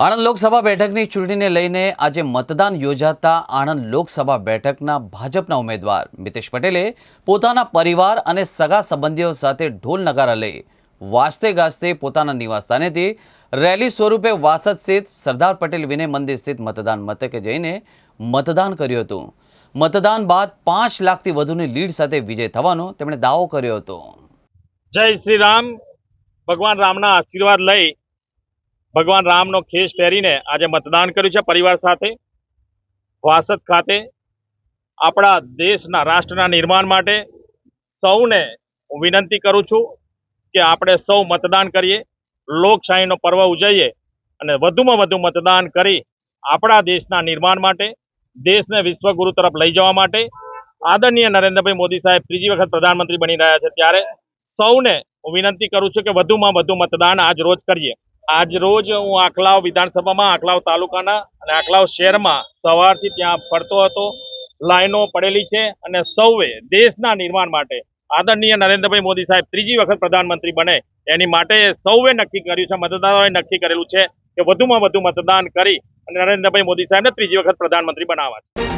આણંદ લોકસભા બેઠકની ચૂંટણીને લઈને આજે મતદાન યોજાતા આણંદ લોકસભા બેઠકના ભાજપના ઉમેદવાર મિતેશ પટેલે પોતાના પરિવાર અને સગા સંબંધીઓ સાથે ઢોલ નગારા લઈ વાજતે ગાજતે પોતાના નિવાસસ્થાનેથી રેલી સ્વરૂપે વાસદ સ્થિત સરદાર પટેલ વિનય મંદિર સ્થિત મતદાન મથકે જઈને મતદાન કર્યું હતું. મતદાન બાદ પાંચ લાખથી વધુની લીડ સાથે વિજય થવાનો તેમણે દાવો કર્યો હતો. જય શ્રી રામ. ભગવાન રામના આશીર્વાદ લઈ ભગવાન રામનો ખેસ પહેરીને આજે મતદાન કર્યું છે પરિવાર સાથે. વાસદ ખાતે આપણા દેશના રાષ્ટ્રના નિર્માણ માટે સૌને હું વિનંતી કરું છું કે આપણે સૌ મતદાન કરીએ, લોકશાહીનો પર્વ ઉજવીએ અને વધુમાં વધુ મતદાન કરી આપણા દેશના નિર્માણ માટે, દેશને વિશ્વગુરુ તરફ લઈ જવા માટે આદરણીય નરેન્દ્રભાઈ મોદી સાહેબ ત્રીજી વખત પ્રધાનમંત્રી બની રહ્યા છે ત્યારે સૌને હું વિનંતી કરું છું કે વધુમાં વધુ મતદાન આજ રોજ કરીએ. આજ રોજ હું આકલાવ વિધાનસભામાં, આકલાવ તાલુકાના અને આકલાવ શહેરમાં સવારથી ત્યાં ફરતો હતો. લાઈનો પડેલી છે અને સૌએ દેશના નિર્માણ માટે આદરણીય નરેન્દ્રભાઈ મોદી સાહેબ ત્રીજી વખત પ્રધાનમંત્રી બને એની માટે સૌએ નક્કી કર્યું છે, મતદારોએ નક્કી કરેલું છે કે વધુમાં વધુ મતદાન કરી અને નરેન્દ્રભાઈ મોદી સાહેબને ત્રીજી વખત પ્રધાનમંત્રી બનાવવા છે.